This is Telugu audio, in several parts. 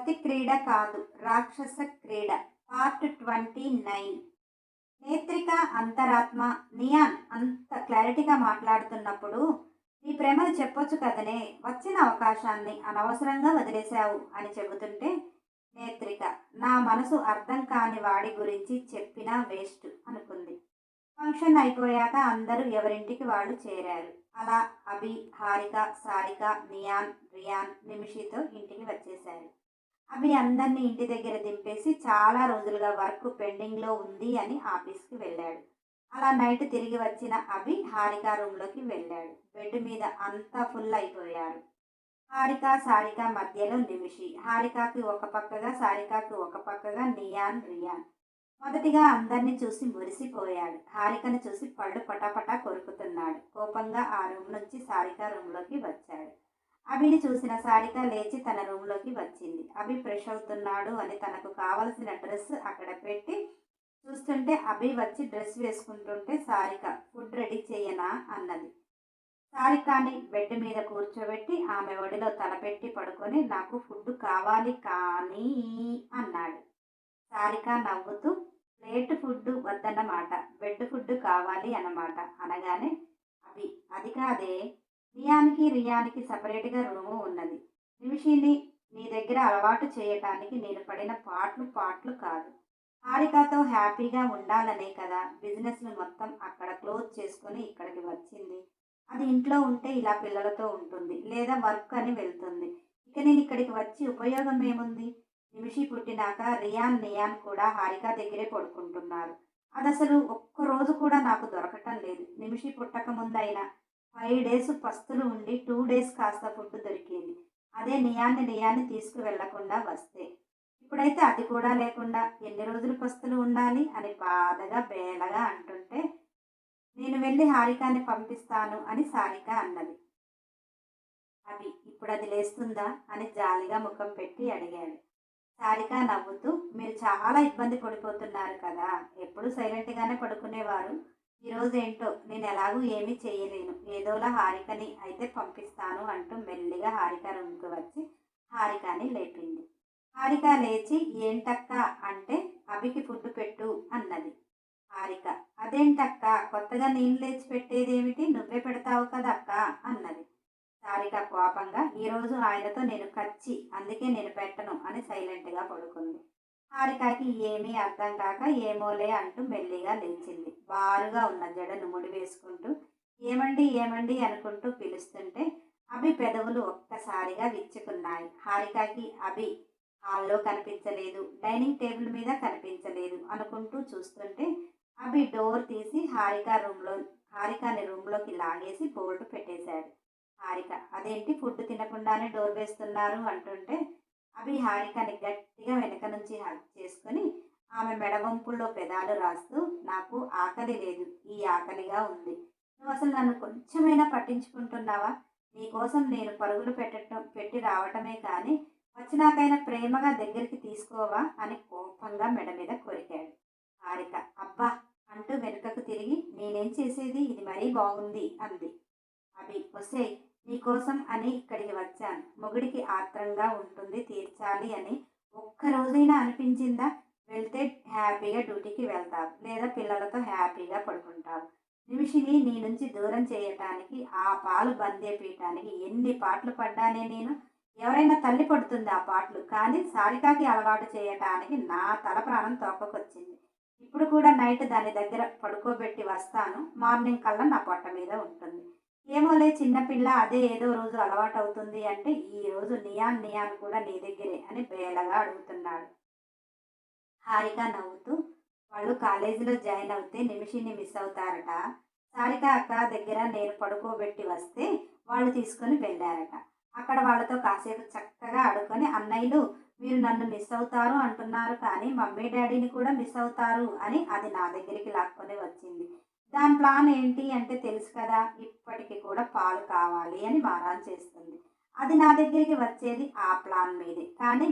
రతి క్రీడ కాదు రాక్షస క్రీడ. Part twenty nine. నేత్రిక అంతరాత్మ నియాన్ అంత క్లారిటీగా మాట్లాడుతున్నప్పుడు నీ ప్రేమను చెప్పొచ్చు కదనే వచ్చిన అవకాశాన్ని అనవసరంగా వదిలేశావు అని చెబుతుంటే నేత్రిక నా మనసు అర్థం కాని వాడి గురించి చెప్పినా వేస్ట్ అనుకుంది. ఫంక్షన్ అయిపోయాక అందరూ ఎవరింటికి వాళ్ళు చేరారు. అలా అభి హారిక సారిక నియాన్ రియాన్ నిమిషితో ఇంటికి వచ్చేశారు. అభి అందరినీ ఇంటి దగ్గర దింపేసి చాలా రోజులుగా వర్క్ పెండింగ్లో ఉంది అని ఆఫీస్కి వెళ్ళాడు. అలా నైట్ తిరిగి వచ్చిన అభి హారిక రూమ్లోకి వెళ్ళాడు. బెడ్ మీద అంతా ఫుల్ అయిపోయారు. హారిక సారిక మధ్యలో నిమిషి. హారికకి ఒక పక్కగా సారికకి ఒక పక్కగా నియాన్ రియాన్. మొదటిగా అందరినీ చూసి మురిసిపోయాడు. హారికను చూసి పళ్ళు పటాపటా కొరుకుతున్నాడు. కోపంగా ఆ రూమ్ నుంచి సారిక రూమ్లోకి వచ్చాడు. అభిని చూసిన సారిక లేచి తన రూమ్లోకి వచ్చింది. అభి ఫ్రెష్ అవుతున్నాడు అని తనకు కావలసిన డ్రెస్ అక్కడ పెట్టి చూస్తుంటే అభి వచ్చి డ్రెస్ వేసుకుంటుంటే సారిక ఫుడ్ రెడీ చేయనా? అన్నది. సారికాని బెడ్ మీద కూర్చోబెట్టి ఆమె ఒడిలో తలపెట్టి పడుకొని నాకు ఫుడ్ కావాలి కానీ అన్నాడు. సారిక నవ్వుతూ ప్లేట్ ఫుడ్ వద్దన్నమాట బెడ్ ఫుడ్ కావాలి అన్నమాట అనగానే అవి అది కాదే రియానికి రియానికి సపరేట్గా రుణము ఉన్నది. నిమిషిని నీ దగ్గర అలవాటు చేయటానికి నేను పడిన పాటలు పాటలు కాదు. హారికతో హ్యాపీగా ఉండాలనే కదా బిజినెస్ని మొత్తం అక్కడ క్లోజ్ చేసుకుని ఇక్కడికి వచ్చింది. అది ఇంట్లో ఉంటే ఇలా పిల్లలతో ఉంటుంది లేదా వర్క్ అని వెళ్తుంది. ఇక నేను ఇక్కడికి వచ్చి ఉపయోగం ఏముంది? నిమిషి పుట్టినాక రియాన్ నియాన్ కూడా హారిక దగ్గరే పడుకుంటున్నారు. అది అసలు ఒక్క రోజు కూడా నాకు దొరకటం లేదు. నిమిషి పుట్టక ముందైనా ఫైవ్ డేస్ పస్తులు ఉండి టూ డేస్ కాస్త ఫుడ్ దొరికింది. అదే నియాన్ని నియాన్ని తీసుకువెళ్ళకుండా వస్తే. ఇప్పుడైతే అది కూడా లేకుండా ఎన్ని రోజులు పస్తులు ఉండాలి అని బాధగా బేలగా అంటుంటే నేను వెళ్ళి హారికాని పంపిస్తాను అని సారిక అన్నది. అవి ఇప్పుడు అది లేస్తుందా? అని జాలిగా ముఖం పెట్టి అడిగాడు. సారిక నవ్వుతూ మీరు చాలా ఇబ్బంది పడిపోతున్నారు కదా ఎప్పుడు సైలెంట్గానే పడుకునేవారు? ఈరోజు ఏంటో నేను ఎలాగూ ఏమీ చేయలేను. ఏదోలా హారికని అయితే పంపిస్తాను అంటూ మెల్లిగా హారిక రూమ్కి వచ్చి హారికని లేపింది. హారిక లేచి ఏంటక్క? అంటే అభికి ఫుడ్ పెట్టు అన్నది. హారిక అదేంటక్క? కొత్తగా నేను లేచి పెట్టేదేమిటి? నువ్వే పెడతావు కదక్క? అన్నది. హారిక కోపంగా ఈరోజు ఆయనతో నేను కచ్చి అందుకే నేను పెట్టను అని సైలెంట్గా పడుకుంది. హారికకి ఏమీ అర్థం కాక ఏమోలే అంటూ మెల్లిగా లేచింది. బారుగా ఉన్న జడను ముడి వేసుకుంటూ ఏమండి ఏమండి అనుకుంటూ పిలుస్తుంటే అభి పెదవులు ఒక్కసారిగా విచ్చుకున్నాయి. హారికకి అభి హాల్లో కనిపించలేదు డైనింగ్ టేబుల్ మీద కనిపించలేదు అనుకుంటూ చూస్తుంటే అభి డోర్ తీసి హారిక రూమ్లో హారికని రూమ్లోకి లాగేసి బోల్ట్ పెట్టేశాడు. హారిక అదేంటి ఫుడ్ తినకుండానే డోర్ వేస్తున్నారు అంటుంటే అభి హారికని గట్టిగా వెనక నుంచి హక్ చేసుకుని ఆమె మెడవంపుల్లో పెదాలు రాస్తూ నాకు ఆకలి లేదు ఈ ఆకలిగా ఉంది. నువ్వు అసలు నన్ను కొంచెమైనా పట్టించుకుంటున్నావా? నీకోసం నేను పరుగులు పెట్టడం పెట్టి రావటమే కానీ వచ్చినాకైనా ప్రేమగా దగ్గరికి తీసుకోవా? అని కోపంగా మెడ మీద కొరికాడు. హారిక అబ్బా! అంటూ వెనుకకు తిరిగి నేనేం చేసేది? ఇది మరీ బాగుంది అంది. అభి వస్తే నీకోసం అని ఇక్కడికి వచ్చాను. మొగుడికి ఆత్రంగా ఉంటుంది తీర్చాలి అని. ఒక్క రోజైనా అనిపించిందా? వెళ్తే హ్యాపీగా డ్యూటీకి వెళ్తావు లేదా పిల్లలతో హ్యాపీగా పడుకుంటావు నిమిషిని నీ నుంచి దూరం చేయటానికి ఆ పాలు బందే పీయటానికి ఎన్ని పాటలు పడ్డానే నేను? ఎవరైనా తల్లి పడుతుంది ఆ పాటలు. కానీ సారికాకి అలవాటు చేయటానికి నా తల ప్రాణం తోకకొచ్చింది. ఇప్పుడు కూడా నైట్ దాని దగ్గర పడుకోబెట్టి వస్తాను. మార్నింగ్ కల్లా నా పొట్ట మీద ఉంటుంది. ఏమోలే చిన్నపిల్ల అదే ఏదో రోజు అలవాటు అవుతుంది అంటే ఈ రోజు నియాన్ నియాన్ కూడా నీ దగ్గరే అని బేలగా అడుగుతున్నాడు. హారిక నవ్వుతూ వాళ్ళు కాలేజీలో జాయిన్ అవుతే నిమిషిని మిస్ అవుతారట. సారిక అక్క దగ్గర నేను పడుకోబెట్టి వస్తే వాళ్ళు తీసుకొని వెళ్ళారట. అక్కడ వాళ్ళతో కాసేపు చక్కగా ఆడుకొని అన్నయ్యలు మీరు నన్ను మిస్ అవుతారు అంటున్నారు కానీ మమ్మీ డాడీని కూడా మిస్ అవుతారు అని అది నా దగ్గరికి లాక్కొని వచ్చింది. దాని ప్లాన్ ఏంటి అంటే తెలుసు కదా ఇప్పటికి కూడా పాలు కావాలి అని మారాన్ చేస్తుంది. అది నా దగ్గరికి వచ్చేది ఆ ప్లాన్ మీదే. కానీ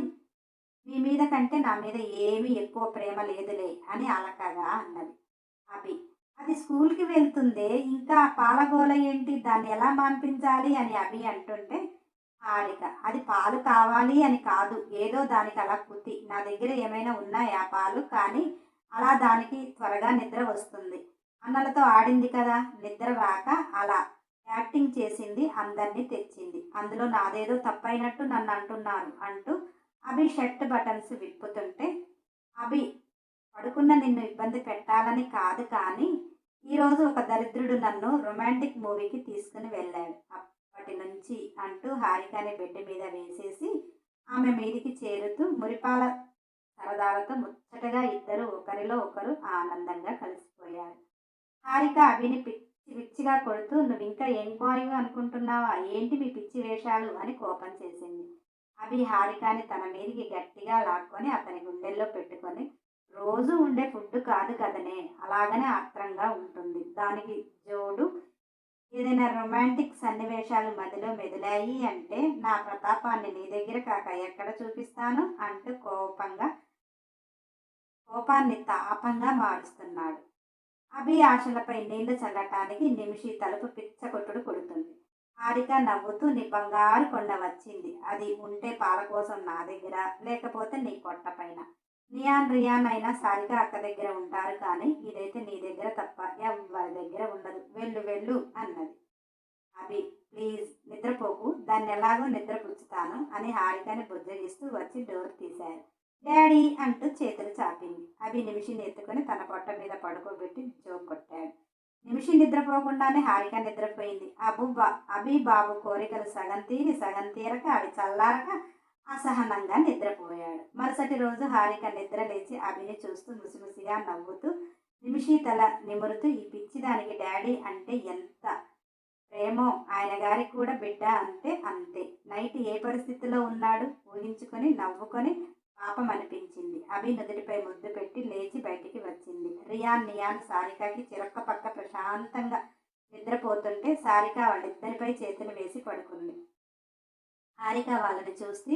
మీ మీద కంటే నా మీద ఏమీ ఎక్కువ ప్రేమ లేదులే అని అలకగా అన్నది అభి. అది స్కూల్కి వెళ్తుందే ఇంకా పాలగోల ఏంటి దాన్ని ఎలా మాన్పించాలి అని అభి అంటుంటే హారిక అది పాలు కావాలి అని కాదు. ఏదో దానికి అలా కుతి నా దగ్గర ఏమైనా ఉన్నాయా పాలు? కానీ అలా దానికి త్వరగా నిద్ర వస్తుంది. అన్నలతో ఆడింది కదా నిద్ర రాక అలా. యాక్టింగ్ చేసింది అందరినీ తెచ్చింది. అందులో నాదేదో తప్పైనట్టు నన్ను అంటున్నారు అంటూ అభి షర్ట్ బటన్స్ విప్పుతుంటే అభి పడుకున్న నిన్ను ఇబ్బంది పెట్టాలని కాదు కానీ ఈరోజు ఒక దరిద్రుడు నన్ను రొమాంటిక్ మూవీకి తీసుకుని వెళ్ళాడు. అప్పటి నుంచి అంటూ హారికాని బెడ్ మీద వేసేసి ఆమె మీదికి చేరుతూ మురిపాల సరదాలతో ముచ్చటగా ఇద్దరు ఒకరిలో ఒకరు ఆనందంగా కలిసిపోయారు. హారిక అభిని పిచ్చి పిచ్చిగా కొడుతూ నువ్వు ఇంకా ఏం అనుకుంటున్నావా? ఏంటి మీ పిచ్చి వేషాలు? అని కోపం చేసింది. అభి హారికాని తన మీదికి గట్టిగా లాక్కొని అతని గుండెల్లో పెట్టుకొని రోజు ఉండే ఫుడ్ కాదు కదనే అలాగనే ఆత్రంగా ఉంటుంది. దానికి జోడు ఏదైనా రొమాంటిక్ సన్నివేశాలు మదిలో మెదిలాయి అంటే నా ప్రతాపాన్ని నీ దగ్గర కాక ఎక్కడ చూపిస్తాను? అంటూ కోపంగా కోపాన్ని తాపంగా మారుస్తున్నాడు. అభి ఆశలపై నీళ్ళు చల్లటానికి నిమిషి తలుపు పిచ్చకొట్టుడు కొడుతుంది. హారిక నవ్వుతూ నీ బంగారు కొండ వచ్చింది. అది ఉంటే పాల కోసం నా దగ్గర లేకపోతే నీ కొట్ట పైన. నియాన్ రియాన్ అయినా సారిక అక్క దగ్గర ఉంటారు కానీ ఇదైతే నీ దగ్గర తప్ప ఎవరి దగ్గర ఉండదు. వెళ్ళు వెళ్ళు అన్నది. అభి ప్లీజ్ నిద్రపోకు. దాన్ని ఎలాగో నిద్రపుచ్చుతాను అని హారికని బుజ్జగిస్తూ వచ్చి డోర్ తీశారు. డాడీ అంటూ చేతులు చాపింది. అభి నిమిషిని ఎత్తుకొని తన పొట్ట మీద పడుకోబెట్టి జోక్ కొట్టాడు. నిమిషి నిద్రపోకుండానే హారిక నిద్రపోయింది. అబు బా అభి బాబు కోరికలు సగం తీరి సగం తీరక అవి చల్లారక అసహనంగా నిద్రపోయాడు. మరుసటి రోజు హారిక నిద్ర లేచి అభిని చూస్తూ ముసిముసిగా నవ్వుతూ నిమిషి తల నిమురుతూ ఈ పిచ్చిదానికి డాడీ అంటే ఎంత ప్రేమో? ఆయన గారికి కూడా బిడ్డ అంటే అంతే. నైట్ ఏ పరిస్థితిలో ఉన్నాడు? ఊహించుకొని నవ్వుకొని పాపం అనిపించింది అభి నుదుటిపై ముద్దు పెట్టి లేచి బయటికి వచ్చింది. రియాన్ నియాన్ సారికకి చిరక్క పక్క ప్రశాంతంగా నిద్రపోతుంటే సారిక వాళ్ళిద్దరిపై చేతులు వేసి పడుకుంది. హారిక వాళ్ళని చూసి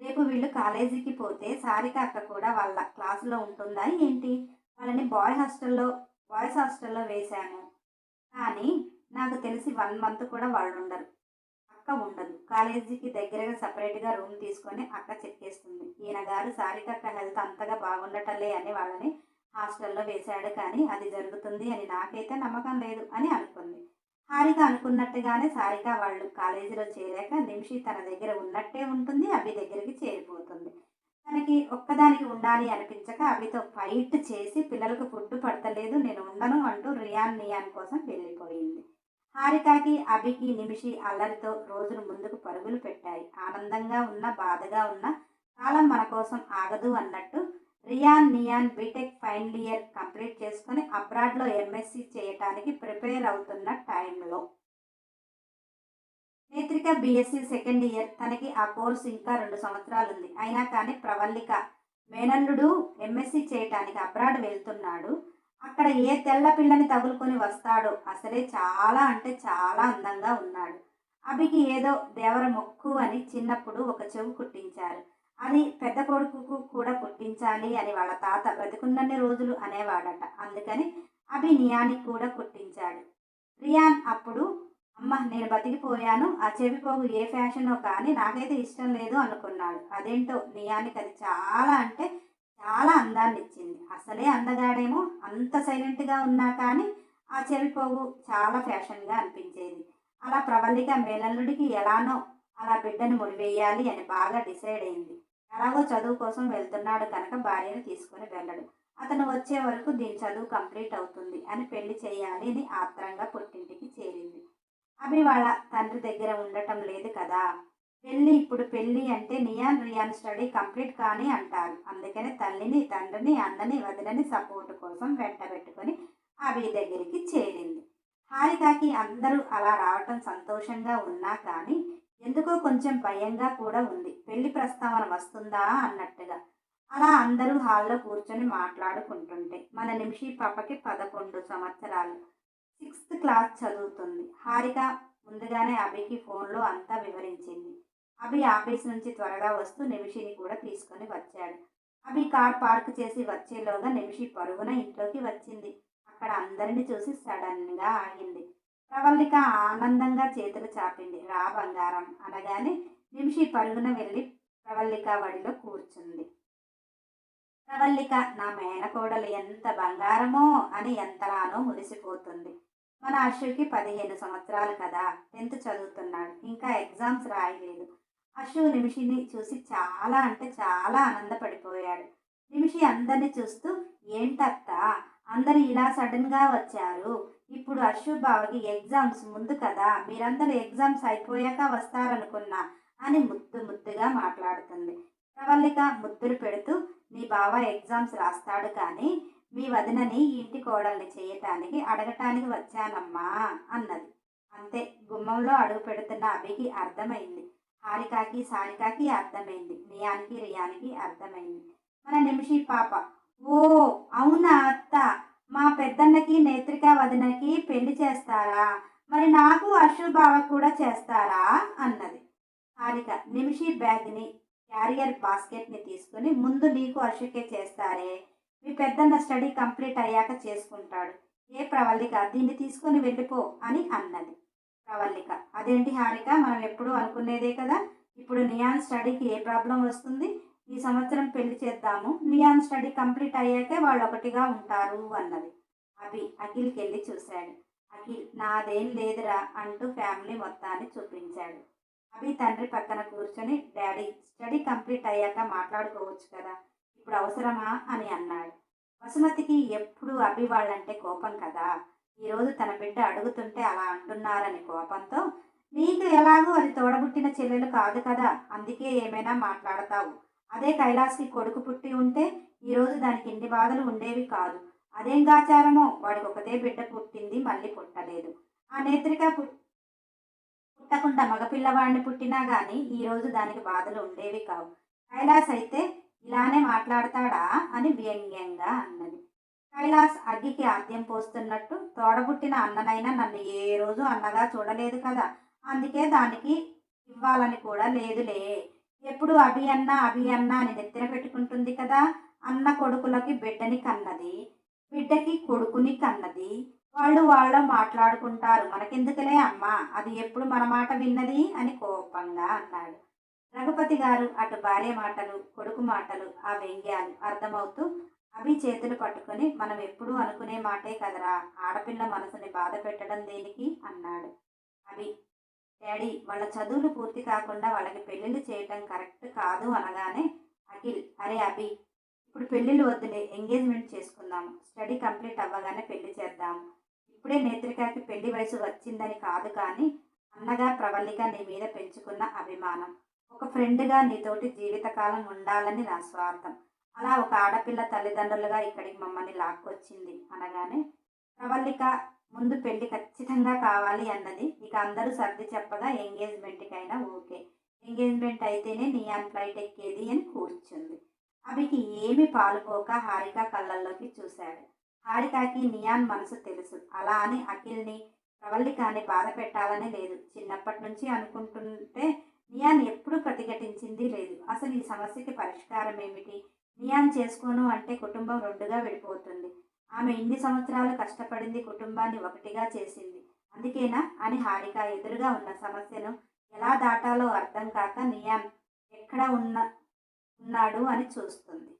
రేపు వీళ్ళు కాలేజీకి పోతే సారిక అక్క కూడా వాళ్ళ క్లాసులో ఉంటుందా ఏంటి? వాళ్ళని బాయ్ హాస్టల్లో బాయ్స్ హాస్టల్లో వేశాము కానీ నాకు తెలిసి వన్ మంత్ కూడా వాళ్ళు ఉండరు అక్క ఉండదు. కాలేజీకి దగ్గరగా సపరేట్గా రూమ్ తీసుకొని అక్క చెక్కేస్తుంది. ఈయన గారు సారిక అక్క హెల్త్ అంతగా బాగుండటలే అని వాళ్ళని హాస్టల్లో వేశాడు. కానీ అది జరుగుతుంది అని నాకైతే నమ్మకం లేదు అని అనుకుంది. హారిక అనుకున్నట్టుగానే సారిక వాళ్ళు కాలేజీలో చేరాక నిమిషి తన దగ్గర ఉన్నట్టే ఉంటుంది అభి దగ్గరికి చేరిపోతుంది. తనకి ఒక్కదానికి ఉండాలి అనిపించక అభితో ఫైట్ చేసి పిల్లలకు ఫుడ్ పడతలేదు నేను ఉండను అంటూ రియాన్ నియాన్ కోసం వెళ్ళిపోయింది. హారికకి అభికి నిమిషి అల్లరితో రోజులు ముందుకు పరుగులు పెట్టాయి. ఆనందంగా ఉన్న బాధగా ఉన్న కాలం మన కోసం ఆగదు అన్నట్టు Riyan Niyan BTech final year complete చేసుకుని అబ్రాడ్లో ఎంఎస్సి చేయటానికి ప్రిపేర్ అవుతున్న టైంలో. Netrika BSc second year. తనకి ఆ కోర్సు ఇంకా రెండు సంవత్సరాలు ఉంది అయినా కానీ ప్రవల్లిక మేనల్లుడు ఎంఎస్సి చేయటానికి అబ్రాడ్ వెళ్తున్నాడు. అక్కడ ఏ తెల్ల పిల్లని తగులుకొని వస్తాడో అసలే చాలా అంటే చాలా అందంగా ఉన్నాడు. అభికి ఏదో దేవర మొక్కు అని చిన్నప్పుడు ఒక చెవు కుట్టించారు. అది పెద్ద కొడుకుకు కూడా కుట్టించాలి అని వాళ్ళ తాత బ్రతికున్నన్ని రోజులు అనేవాడట. అందుకని అభి నియానికి కూడా కుట్టించాడు. రియాన్ అప్పుడు అమ్మ నేను బతికిపోయాను. ఆ చెవిపోగు ఏ ఫ్యాషనో కానీ నాకైతే ఇష్టం లేదు అనుకున్నాడు. అదేంటో నియానికి అది చాలా అంటే చాలా అందాన్ని ఇచ్చింది అసలే అందగాడేమో అంత సైలెంట్గా ఉన్నా కానీ ఆ చెవిపోగు చాలా ఫ్యాషన్గా అనిపించేది. అలా ప్రవల్లిక మేనల్లుడికి ఎలానో అలా బిడ్డను ముడివేయాలి అని బాగా డిసైడ్ అయింది. ఎలాగో చదువు కోసం వెళ్తున్నాడు కనుక భార్యను తీసుకొని వెళ్ళడు. అతను వచ్చే వరకు దీని చదువు కంప్లీట్ అవుతుంది అని పెళ్ళి చేయాలి అని ఆత్రంగా పుట్టింటికి చేరింది. అవి వాళ్ళ తండ్రి దగ్గర ఉండటం లేదు కదా? పెళ్ళి ఇప్పుడు పెళ్ళి అంటే నియాన్ రియాన్ స్టడీ కంప్లీట్ కానీ అంటారు. అందుకని తల్లిని తండ్రిని అన్నని వదిలని సపోర్ట్ కోసం వెంట పెట్టుకొని అభి దగ్గరికి చేరింది. హారికకి అందరూ అలా రావటం సంతోషంగా ఉన్నా కానీ ఎందుకో కొంచెం భయంగా కూడా ఉంది. పెళ్ళి ప్రస్తావన వస్తుందా అన్నట్టుగా. అలా అందరూ హాల్లో కూర్చొని మాట్లాడుకుంటుంటే మన నిమిషి పాపకి పదకొండు సంవత్సరాలు. సిక్స్త్ క్లాస్ చదువుతుంది. హారిక ముందుగానే అభికి ఫోన్లో అంతా వివరించింది. అభి ఆఫీస్ నుంచి త్వరగా వస్తూ నిమిషిని కూడా తీసుకొని వచ్చాడు. అభి కార్ పార్క్ చేసి వచ్చేలోగా నిమిషి పరుగున ఇంట్లోకి వచ్చింది. అక్కడ అందరిని చూసి సడన్గా ఆగింది. ప్రవల్లిక ఆనందంగా చేతులు చాపింది. రా బంగారం అనగానే నిమిషి పరుగున వెళ్ళి ప్రవల్లిక వడిలో కూర్చుంది. ప్రవల్లిక నా మేనకోడలు ఎంత బంగారమో అని ఎంతలానో మురిసిపోతుంది. మన అశ్వికి పదిహేను సంవత్సరాలు కదా టెన్త్ చదువుతున్నాడు. ఇంకా ఎగ్జామ్స్ రాయలేదు. అశు నిమిషిని చూసి చాలా అంటే చాలా ఆనందపడిపోయాడు. నిమిషి అందరిని చూస్తూ ఏంటత్త? అందరు ఇలా సడన్గా వచ్చారు. ఇప్పుడు అశు బావకి ఎగ్జామ్స్ ముందు కదా మీరందరూ ఎగ్జామ్స్ అయిపోయాక వస్తారనుకున్నా అని ముద్దు ముద్దుగా మాట్లాడుతుంది. ప్రవల్లిక ముద్దులు పెడుతూ మీ బావ ఎగ్జామ్స్ రాస్తాడు కానీ మీ వదినని ఇంటి కోడల్ని చేయటానికి అడగటానికి వచ్చానమ్మా అన్నది. అంతే గుమ్మంలో అడుగు పెడుతున్న అభికి అర్థమైంది. హారికాకి సారికాకి అర్థమైంది. నియానికి రియానికి అర్థమైంది. మన నిమిషి పాప ఓ అవునా అత్త? మా పెద్దన్నకి నేత్రిక వదినకి పెళ్ళి చేస్తారా? మరి నాకు అశు బావ కూడా చేస్తారా? అన్నది. హారిక నిమిషి బ్యాగ్ని క్యారియర్ బాస్కెట్ని తీసుకుని ముందు నీకు అశుకే చేస్తారే? మీ పెద్దన్న స్టడీ కంప్లీట్ అయ్యాక చేసుకుంటాడు. ఏ ప్రవల్లిక దీన్ని తీసుకొని వెళ్ళిపో అని అన్నది. ప్రవల్లిక అదేంటి హారిక? మనం ఎప్పుడూ అనుకునేదే కదా. ఇప్పుడు నియాన్ స్టడీకి ఏ ప్రాబ్లం వస్తుంది? ఈ సంవత్సరం పెళ్ళి చేద్దాము. నియాన్ స్టడీ కంప్లీట్ అయ్యాకే వాళ్ళు ఒకటిగా ఉంటారు అన్నది. అభి అఖిల్కి వెళ్ళి చూశాడు. అఖిల్ నాదేం లేదురా అంటూ ఫ్యామిలీ మొత్తాన్ని చూపించాడు. అభి తండ్రి పక్కన కూర్చొని డాడీ స్టడీ కంప్లీట్ అయ్యాక మాట్లాడుకోవచ్చు కదా. ఇప్పుడు అవసరమా? అని అన్నాడు. వసుమతికి ఎప్పుడు అభి వాళ్ళంటే కోపం కదా. ఈరోజు తన బిడ్డ అడుగుతుంటే అలా అంటున్నారని కోపంతో నీకు ఎలాగో అది తోడబుట్టిన చెల్లెలు కాదు కదా అందుకే ఏమైనా మాట్లాడతావు. అదే కైలాస్కి కొడుకు పుట్టి ఉంటే ఈరోజు దానికి ఇన్ని బాధలు ఉండేవి కాదు. అదేం గాచారమో వాడికి ఒకదే బిడ్డ పుట్టింది మళ్ళీ పుట్టలేదు. ఆ నేత్రిక పు- పుట్టకుండా మగపిల్లవాడిని పుట్టినా కానీ ఈరోజు దానికి బాధలు ఉండేవి కావు. కైలాస్ అయితే ఇలానే మాట్లాడతాడా? అని వ్యంగ్యంగా అన్నది. కైలాస్ అగ్గికి ఆద్యం పోస్తున్నట్టు తోడబుట్టిన అన్ననైనా నన్ను ఏ రోజు అన్నగా చూడలేదు కదా. అందుకే దానికి ఇవ్వాలని కూడా లేదులే. ఎప్పుడు అభి అన్న అభి అన్న అని నెత్తిన పెట్టుకుంటుంది కదా. అన్న కొడుకులకి బిడ్డని కన్నది బిడ్డకి కొడుకుని కన్నది. వాళ్ళు వాళ్ళు మాట్లాడుకుంటారు. మనకెందుకులే అమ్మా అది ఎప్పుడు మన మాట విన్నది అని కోపంగా అన్నాడు. రఘుపతి గారు అటు భార్య మాటలు కొడుకు మాటలు ఆ వ్యంగ్యాలు అర్థమవుతూ అభి చేతులు పట్టుకొని మనం ఎప్పుడూ అనుకునే మాటే కదరా. ఆడపిల్ల మనసుని బాధ పెట్టడం దేనికి? అన్నాడు. అభి డాడీ వాళ్ళ చదువులు పూర్తి కాకుండా వాళ్ళకి పెళ్ళిళ్ళు చేయటం కరెక్ట్ కాదు అనగానే అఖిల్ అరే అభి ఇప్పుడు పెళ్ళిళ్ళు వద్దులే ఎంగేజ్మెంట్ చేసుకుందాము స్టడీ కంప్లీట్ అవ్వగానే పెళ్ళి చేద్దాము ఇప్పుడే నేత్రికాకి పెళ్ళి వయసు వచ్చిందని కాదు కానీ అన్నగా ప్రవల్లిగా నీ మీద పెంచుకున్న అభిమానం. ఒక ఫ్రెండ్గా నీతోటి జీవితకాలం ఉండాలని నా స్వార్థం. అలా ఒక ఆడపిల్ల తల్లిదండ్రులుగా ఇక్కడికి మమ్మల్ని లాక్కొచ్చింది అనగానే ప్రవల్లిక ముందు పెళ్ళి ఖచ్చితంగా కావాలి అన్నది. ఇక అందరూ సర్ది చెప్పగా ఎంగేజ్మెంట్కైనా ఓకే. ఎంగేజ్మెంట్ అయితేనే నియాన్ ఫ్లైట్ ఎక్కేది అని కూర్చుంది. అవికి ఏమి పాలుపోక హారిక కళ్ళల్లోకి చూశాడు. హారికకి నియాన్ మనసు తెలుసు. అలా అని అఖిల్ని ప్రవల్లికాన్ని బాధ పెట్టాలని లేదు. చిన్నప్పటి నుంచి అనుకుంటుంటే నియాన్ ఎప్పుడూ ప్రతిఘటించింది లేదు. అసలు ఈ సమస్యకి పరిష్కారం ఏమిటి? నియాన్ చేసుకోను అంటే కుటుంబం రెండుగా విడిపోతుంది. ఆమె ఇన్ని సంవత్సరాలు కష్టపడింది కుటుంబాన్ని ఒకటిగా చేసింది. అందుకేనా? అని హారిక ఎదురుగా ఉన్న సమస్యను ఎలా దాటాలో అర్థం కాక నియాన్ ఎక్కడ ఉన్న ఉన్నాడు అని చూస్తుంది.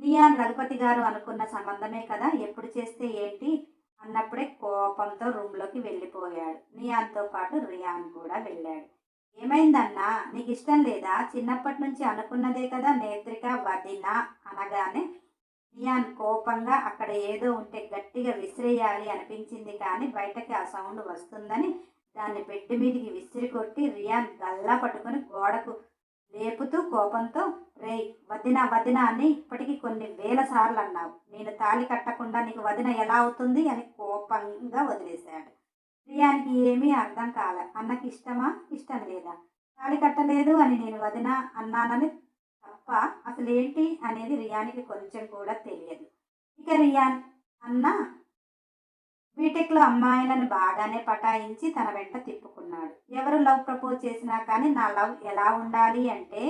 నియాన్ రఘుపతి గారు అనుకున్న సంబంధమే కదా? ఎప్పుడు చేస్తే ఏంటి? అన్నప్పుడే కోపంతో రూమ్లోకి వెళ్ళిపోయాడు. నియాన్తో పాటు రియాన్ కూడా వెళ్ళాడు. ఏమైందన్నా? నీకు ఇష్టం లేదా? చిన్నప్పటి నుంచి అనుకున్నదే కదా నేత్రిక వదిన అనగానే నియాన్ కోపంగా అక్కడ ఏదో ఉంటే గట్టిగా విసిరేయాలి అనిపించింది కానీ బయటకి ఆ సౌండ్ వస్తుందని దాన్ని బెడ్ మీదకి విసిరి కొట్టి రియాన్ గల్లా పట్టుకొని గోడకు లేపుతూ కోపంతో రే వదిన వదిన అని ఇప్పటికి కొన్ని వేల సార్లు అన్నావు. నేను తాళి కట్టకుండా నీకు వదిన ఎలా అవుతుంది? అని కోపంగా వదిలేశాడు. ప్రియానికి ఏమీ అర్థం కాలే అన్నకి ఇష్టమా? ఇష్టం లేదా? తాళి కట్టలేదు అని నేను వదిన అన్నానని తప్ప అసలు ఏంటి అనేది రియానికి కొంచెం కూడా తెలియదు. ఇక రియాన్ అన్న బీటెక్లో అమ్మాయిలను బాగానే పటాయించి తన వెంట తిప్పుకున్నాడు. ఎవరు లవ్ ప్రపోజ్ చేసినా కానీ నా లవ్ ఎలా ఉండాలి అంటే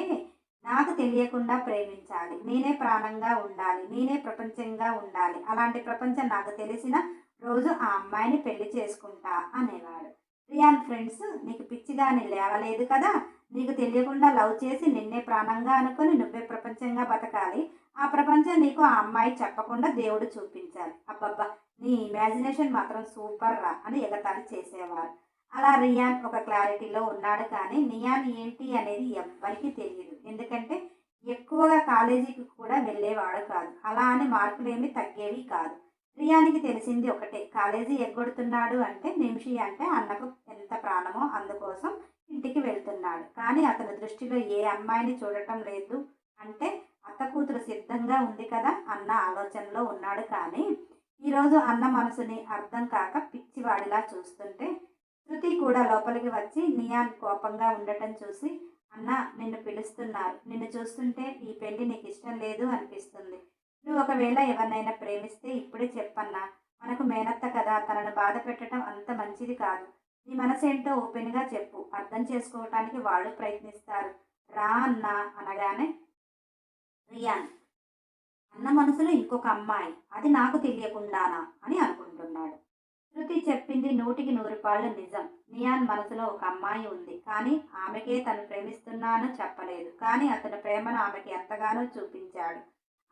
నాకు తెలియకుండా ప్రేమించాలి. నేనే ప్రాణంగా ఉండాలి. నేనే ప్రపంచంగా ఉండాలి. అలాంటి ప్రపంచం నాకు తెలిసిన రోజు ఆ అమ్మాయిని పెళ్ళి చేసుకుంటా అనేవాడు. రియాన్ ఫ్రెండ్స్ నీకు పిచ్చిగాని లేవలేదు కదా? నీకు తెలియకుండా లవ్ చేసి నిన్నే ప్రాణంగా అనుకుని నువ్వే ప్రపంచంగా బతకాలి. ఆ ప్రపంచం నీకు ఆ అమ్మాయి చెప్పకుండా దేవుడు చూపించాలి అబ్బబ్బా నీ ఇమాజినేషన్ మాత్రం సూపర్ రా అని ఎగతాళి చేసేవారు అలా రియాన్ ఒక క్లారిటీలో ఉన్నాడు కానీ నియాన్ ఏంటి అనేది ఎవ్వరికీ తెలియదు. ఎందుకంటే ఎక్కువగా కాలేజీకి కూడా వెళ్ళేవాడు కాదు. అలా అని మార్కులేమీ తగ్గేవి కాదు. ప్రియానికి తెలిసింది ఒకటే కాలేజీ ఎగ్గొడుతున్నాడు అంటే నిమిషి అంటే అన్నకు ఎంత ప్రాణమో అందుకోసం ఇంటికి వెళ్తున్నాడు. కానీ అతని దృష్టిలో ఏ అమ్మాయిని చూడటం లేదు అంటే అత్త కూతురు సిద్ధంగా ఉంది కదా అన్న ఆలోచనలో ఉన్నాడు కానీ ఈరోజు అన్న మనసుని అర్థం కాక పిచ్చివాడిలా చూస్తుంటే శృతి కూడా లోపలికి వచ్చి నియాన్ కోపంగా ఉండటం చూసి అన్న నిన్ను పిలుస్తున్నారు. నిన్ను చూస్తుంటే ఈ పెళ్ళి నీకు ఇష్టం లేదు అనిపిస్తుంది. నువ్వు ఒకవేళ ఎవరినైనా ప్రేమిస్తే ఇప్పుడే చెప్పన్నా మనకు మేనత్త కదా తనను బాధ పెట్టడం అంత మంచిది కాదు. నీ మనసేంటో ఓపెన్గా చెప్పు అర్థం చేసుకోవటానికి వాళ్ళు ప్రయత్నిస్తారు. రా అన్నా అనగానే రియాన్ అన్న మనసులో ఇంకొక అమ్మాయి అది నాకు తెలియకుండానా అని అనుకుంటున్నాడు. శృతి చెప్పింది నూటికి నూరు పాళ్ళు నిజం. నియాన్ మనసులో ఒక అమ్మాయి ఉంది కానీ ఆమెకే తను ప్రేమిస్తున్నానో చెప్పలేదు. కానీ అతని ప్రేమను ఆమెకి ఎంతగానో చూపించాడు.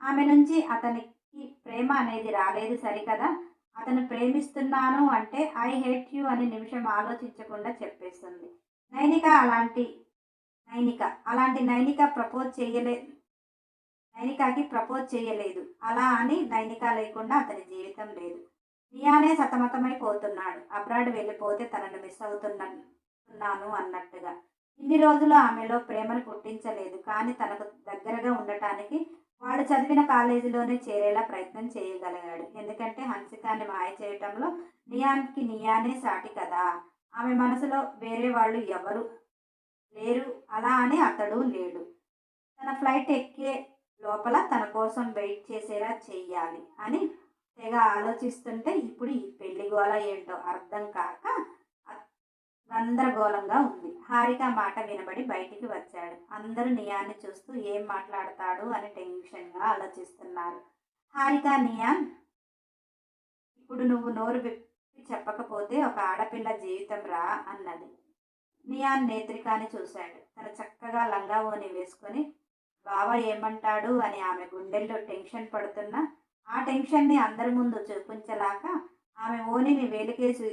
ఆమె నుంచి అతనికి ప్రేమ అనేది రాలేదు సరికదా? అతను ప్రేమిస్తున్నాను అంటే ఐ హేట్ యూ అని నిమిషం ఆలోచించకుండా చెప్పేస్తుంది. నైనిక అలాంటి నైనిక అలాంటి నైనిక ప్రపోజ్ చేయలే నైనికాకి ప్రపోజ్ చేయలేదు. అలా అని నైనిక లేకుండా అతని జీవితం లేదు. నియానే సతమతమైపోతున్నాడు. అబ్రాడ్ వెళ్ళిపోతే తనను మిస్ అవుతున్నాను అన్నట్టుగా. ఇన్ని రోజులు ఆమెలో ప్రేమను పుట్టించలేదు. కానీ తనకు దగ్గరగా ఉండటానికి వాడు చదివిన కాలేజీలోనే చేరేలా ప్రయత్నం చేయగలిగాడు. ఎందుకంటే హన్సికాన్ని మాయ చేయటంలో నియాన్కి నియానే సాటి కదా. ఆమె మనసులో వేరే వాళ్ళు ఎవరు లేరు. అలా అని అతడు లేడు. తన ఫ్లైట్ ఎక్కే లోపల తన కోసం వెయిట్ చేసేలా చెయ్యాలి అని తెగ ఆలోచిస్తుంటే ఇప్పుడు ఈ పెళ్ళిగోళ ఏంటో అర్థం కాక గందరగోళంగా ఉంది. హారిక మాట వినబడి బయటికి వచ్చాడు. అందరూ నియాన్ని చూస్తూ ఏం మాట్లాడతాడు అని టెన్షన్గా ఆలోచిస్తున్నారు. హారిక నియాన్! ఇప్పుడు నువ్వు నోరు విప్పి చెప్పకపోతే ఒక ఆడపిల్ల జీవితం రా అన్నది. నియాన్ నేత్రికాని చూశాడు. తన చక్కగా లంగా ఓని వేసుకొని బావ ఏమంటాడు? అని ఆమె గుండెల్లో టెన్షన్ పడుతున్నా. ఆ టెన్షన్ని అందరి ముందు చూపించలాక ఆమె ఓనిని వేలికేసి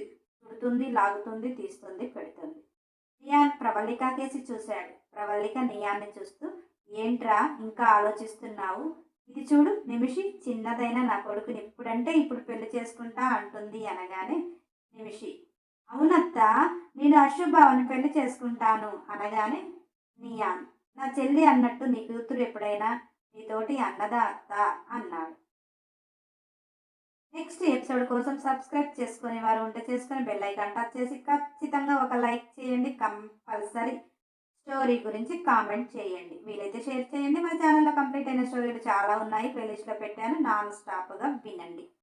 చుడుతుంది లాగుతుంది తీస్తుంది పెడుతుంది. నియాన్ ప్రవళిక కేసి చూశాడు. ప్రవళిక నియాన్ని చూస్తూ ఏంట్రా ఇంకా ఆలోచిస్తున్నావు? ఇది చూడు నిమిషి చిన్నదైన నా కొడుకుని ఇప్పుడంటే ఇప్పుడు పెళ్ళి చేసుకుంటా అంటుంది అనగానే నిమిషి అవునత్త నేను అశుభావని పెళ్ళి చేసుకుంటాను అనగానే నియాన్ నా చెల్లి అన్నట్టు నీ కూతురు ఎప్పుడైనా నీతోటి అన్నదా అత్త? అన్నాడు. నెక్స్ట్ ఎపిసోడ్ కోసం సబ్స్క్రైబ్ చేసుకునే వారు ఉంటే చేసుకుని బెల్ ఐకాన్ టచ్ చేసి ఖచ్చితంగా ఒక లైక్ చేయండి. కంపల్సరీ స్టోరీ గురించి కామెంట్ చేయండి. వీలైతే షేర్ చేయండి. మా ఛానల్లో కంప్లీట్ అయిన స్టోరీలు చాలా ఉన్నాయి. ప్లేలిస్ట్లో పెట్టాను. నాన్ స్టాప్గా వినండి.